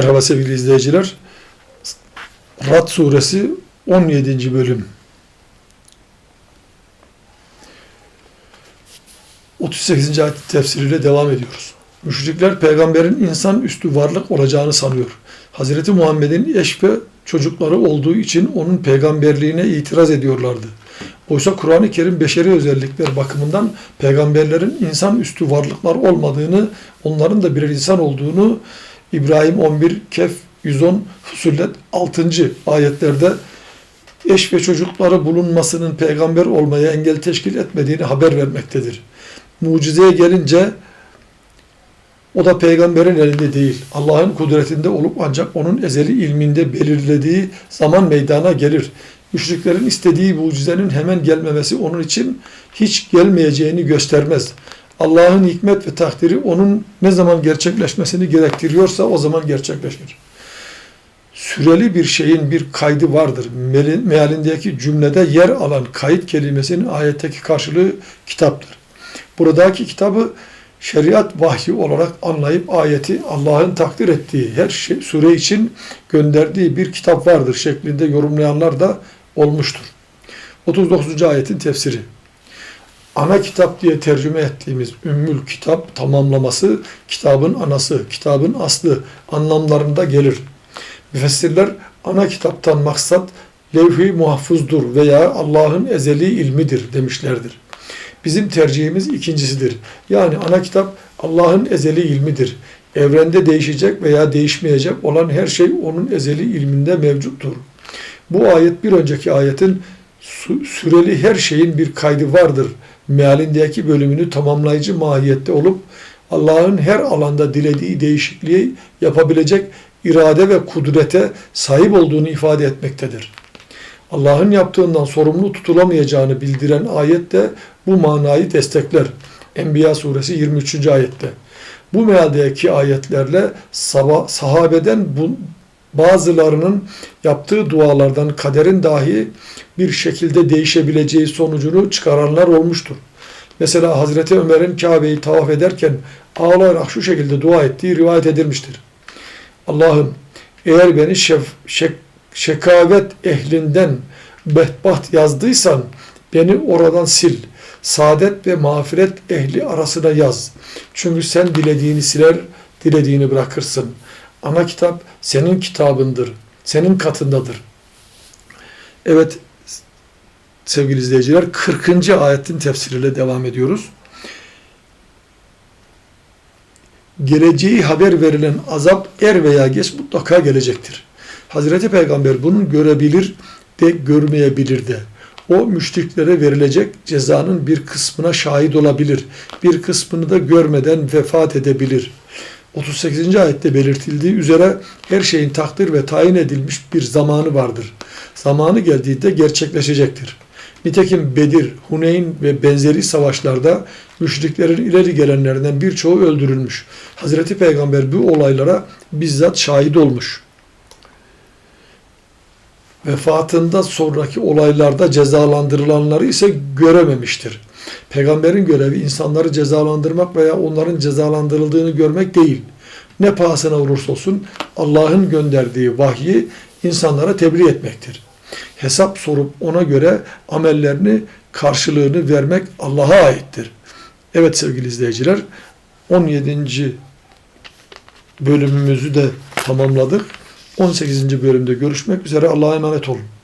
Merhaba sevgili izleyiciler. Rad suresi 17. bölüm. 38. ayet tefsiriyle devam ediyoruz. Müşrikler peygamberin insan üstü varlık olacağını sanıyor. Hazreti Muhammed'in eş ve çocukları olduğu için onun peygamberliğine itiraz ediyorlardı. Oysa Kur'an-ı Kerim beşeri özellikler bakımından peygamberlerin insan üstü varlıklar olmadığını, onların da birer insan olduğunu İbrahim 11, Kehf 110, Fusullet 6. ayetlerde eş ve çocukları bulunmasının peygamber olmaya engel teşkil etmediğini haber vermektedir. Mucizeye gelince o da peygamberin elinde değil. Allah'ın kudretinde olup ancak onun ezeli ilminde belirlediği zaman meydana gelir. Müşriklerin istediği mucizenin hemen gelmemesi onun için hiç gelmeyeceğini göstermez. Allah'ın hikmet ve takdiri onun ne zaman gerçekleşmesini gerektiriyorsa o zaman gerçekleşir. Süreli bir şeyin bir kaydı vardır. Mealindeki cümlede yer alan kayıt kelimesinin ayetteki karşılığı kitaptır. Buradaki kitabı şeriat vahyi olarak anlayıp ayeti Allah'ın takdir ettiği her şey, sure için gönderdiği bir kitap vardır şeklinde yorumlayanlar da olmuştur. 39. ayetin tefsiri. Ana kitap diye tercüme ettiğimiz Ümmül Kitap tamamlaması kitabın anası, kitabın aslı anlamlarında gelir. Müfessirler ana kitaptan maksat levh-i muhafızdur veya Allah'ın ezeli ilmidir demişlerdir. Bizim tercihimiz ikincisidir. Yani ana kitap Allah'ın ezeli ilmidir. Evrende değişecek veya değişmeyecek olan her şey onun ezeli ilminde mevcuttur. Bu ayet bir önceki ayetin süreli her şeyin bir kaydı vardır. Mealindeki bölümünü tamamlayıcı mahiyette olup Allah'ın her alanda dilediği değişikliği yapabilecek irade ve kudrete sahip olduğunu ifade etmektedir. Allah'ın yaptığından sorumlu tutulamayacağını bildiren ayet de bu manayı destekler. Enbiya suresi 23. ayette. Bu mealdeki ayetlerle sahabeden bu, bazılarının yaptığı dualardan kaderin dahi bir şekilde değişebileceği sonucunu çıkaranlar olmuştur. Mesela Hazreti Ömer'in Kabe'yi tavaf ederken ağlayarak şu şekilde dua ettiği rivayet edilmiştir. Allah'ım eğer beni şef, şek, şekavet ehlinden bedbaht yazdıysan beni oradan sil. Saadet ve mağfiret ehli arasına yaz. Çünkü sen dilediğini siler, dilediğini bırakırsın. Ana kitap senin kitabındır. Senin katındadır. Evet sevgili izleyiciler 40. ayetin tefsiriyle devam ediyoruz. Geleceği haber verilen azap er veya geç mutlaka gelecektir. Hazreti Peygamber bunu görebilir de görmeyebilir de. O müşriklere verilecek cezanın bir kısmına şahit olabilir. Bir kısmını da görmeden vefat edebilir. 38. ayette belirtildiği üzere her şeyin takdir ve tayin edilmiş bir zamanı vardır. Zamanı geldiğinde gerçekleşecektir. Nitekim Bedir, Huneyn ve benzeri savaşlarda müşriklerin ileri gelenlerinden birçoğu öldürülmüş. Hazreti Peygamber bu olaylara bizzat şahit olmuş. Vefatında sonraki olaylarda cezalandırılanları ise görememiştir. Peygamberin görevi insanları cezalandırmak veya onların cezalandırıldığını görmek değil. Ne pahasına olursa olsun Allah'ın gönderdiği vahyi insanlara tebliğ etmektir. Hesap sorup ona göre amellerini karşılığını vermek Allah'a aittir. Evet sevgili izleyiciler 17. bölümümüzü de tamamladık. 18. bölümde görüşmek üzere. Allah'a emanet olun.